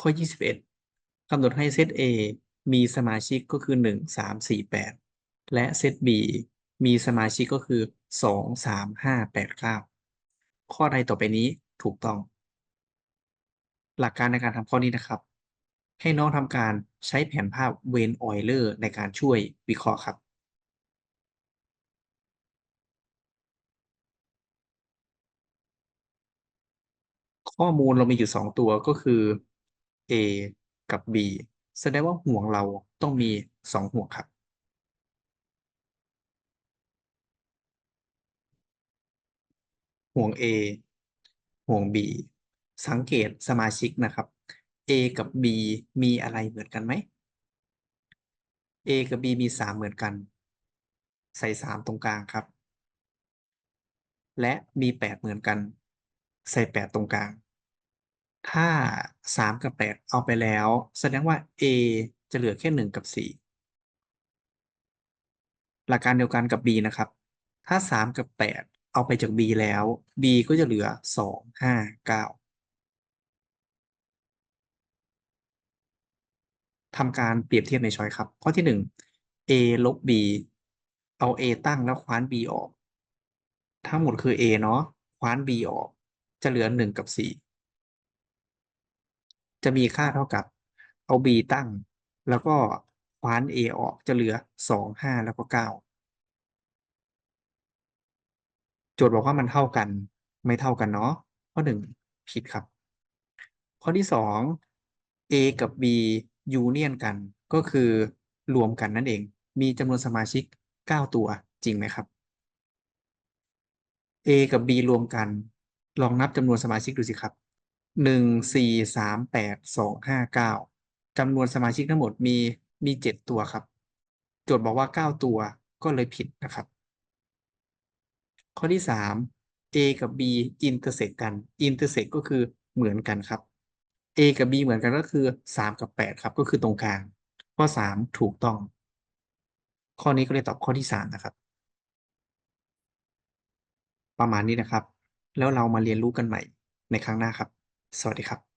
ข้อ 21กำหนดให้เซต A มีสมาชิกก็คือ 1 3 4 8 และเซต B มีสมาชิกก็คือ 2 3 5 8 9 ข้อใดต่อไปนี้ถูกต้อง หลักการในการทำข้อนี้นะครับ ให้น้องทำการใช้แผนภาพเวนออยเลอร์ในการช่วยวิเคราะห์ครับข้อมูลเรามีอยู่สองตัวก็คือ A กับ B แสดงว่าห่วงเราต้องมีสองห่วงครับ ห่วง A ห่วง B สังเกตสมาชิกนะครับ A กับ B มีอะไรเหมือนกันไหม A กับ B มีสามเหมือนกัน ใส่สามตรงกลางครับ และมีแปดเหมือนกัน ใส่แปดตรงกลาง ถ้าสามกับแปดเอาไปแล้ว แสดงว่า A จะเหลือแค่หนึ่งกับสี่หลักการเดียวกันกับ B นะครับ ถ้าสามกับแปดเอาไปจาก B แล้ว B ก็จะเหลือสองห้าเก้าทำการเปรียบเทียบในช้อยครับ ข้อที่หนึ่ง A ลบ B เอา A ตั้งแล้วคว้าน B ออก ทั้งหมดคือ A เนาะคว้าน B ออก จะเหลือหนึ่งกับสี่ จะมีค่าเท่ากับเอา B ตั้ง แล้วก็คว้าน A ออกจะเหลือสองห้าแล้วก็เก้าโจทย์บอกว่ามันเท่ากันไม่เท่ากันเนาะข้อหนึ่งผิดครับ ข้อที่สอง A กับ B ยูเนียนกันก็คือรวมกันนั่นเอง มีจำนวนสมาชิก 9 ตัวจริงไหมครับ A กับ B รวมกัน ลองนับจำนวนสมาชิกดูสิครับ หนึ่งสี่สามแปดสองห้าเก้าจำนวนสมาชิกทั้งหมดมีมีเจ็ดตัวครับ โจทย์บอกว่าเก้าตัวก็เลยผิดนะครับ ข้อที่สาม A กับ B อินเตอร์เซกกันอินเตอร์เซกก็คือเหมือนกันครับ A กับ B เหมือนกันก็คือสามกับแปดครับ ก็คือตรงกลาง ข้อสามถูกต้อง ข้อนี้ก็เลยตอบข้อที่สามนะครับ ประมาณนี้นะครับ แล้วเรามาเรียนรู้กันใหม่ในครั้งหน้าครับ สวัสดีครับ